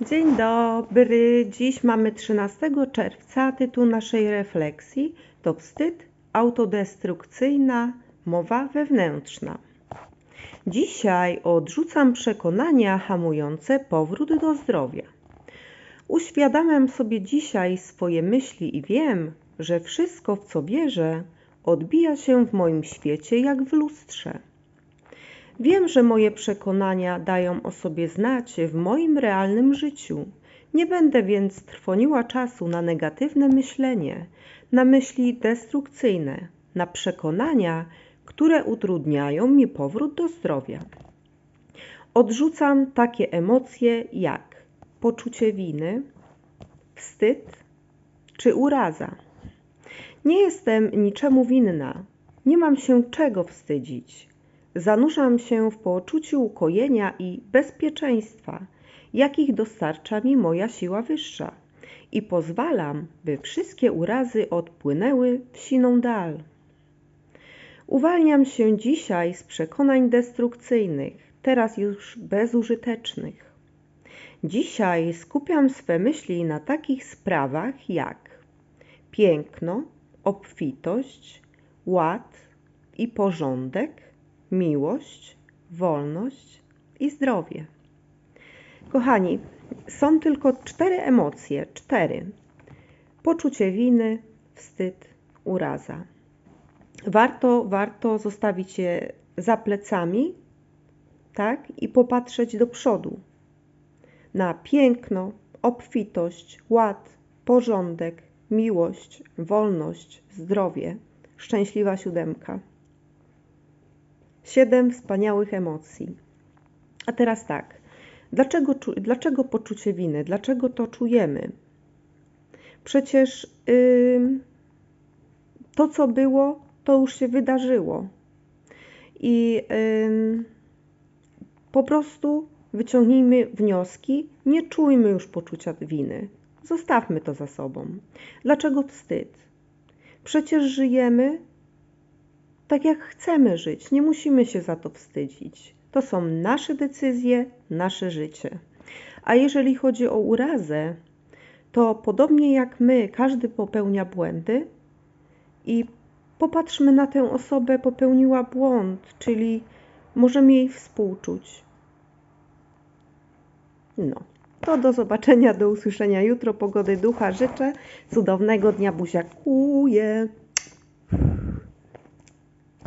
Dzień dobry. Dziś mamy 13 czerwca. Tytuł naszej refleksji to wstyd, autodestrukcyjna mowa wewnętrzna. Dzisiaj odrzucam przekonania hamujące powrót do zdrowia. Uświadamiam sobie dzisiaj swoje myśli i wiem, że wszystko, w co wierzę, odbija się w moim świecie jak w lustrze. Wiem, że moje przekonania dają o sobie znać w moim realnym życiu. Nie będę więc trwoniła czasu na negatywne myślenie, na myśli destrukcyjne, na przekonania, które utrudniają mi powrót do zdrowia. Odrzucam takie emocje jak poczucie winy, wstyd czy uraza. Nie jestem niczemu winna, nie mam się czego wstydzić. Zanurzam się w poczuciu ukojenia i bezpieczeństwa, jakich dostarcza mi moja siła wyższa, i pozwalam, by wszystkie urazy odpłynęły w siną dal. Uwalniam się dzisiaj z przekonań destrukcyjnych, teraz już bezużytecznych. Dzisiaj skupiam swe myśli na takich sprawach jak piękno, obfitość, ład i porządek, miłość, wolność i zdrowie. Kochani, są tylko cztery emocje, cztery. Poczucie winy, wstyd, uraza. Warto, warto zostawić je za plecami, tak, i popatrzeć do przodu. Na piękno, obfitość, ład, porządek, miłość, wolność, zdrowie, szczęśliwa siódemka. Siedem wspaniałych emocji. A teraz tak. Dlaczego, dlaczego poczucie winy? Dlaczego to czujemy? Przecież yy, to, co było, to już się wydarzyło. I yy, po prostu wyciągnijmy wnioski, nie czujmy już poczucia winy. Zostawmy to za sobą. Dlaczego wstyd? Przecież żyjemy tak jak chcemy żyć. Nie musimy się za to wstydzić. To są nasze decyzje, nasze życie. A jeżeli chodzi o urazę, to podobnie jak my, każdy popełnia błędy i popatrzmy na tę osobę, popełniła błąd, czyli możemy jej współczuć. No, to do zobaczenia, do usłyszenia jutro. Pogody ducha życzę. Cudownego dnia buziakuję.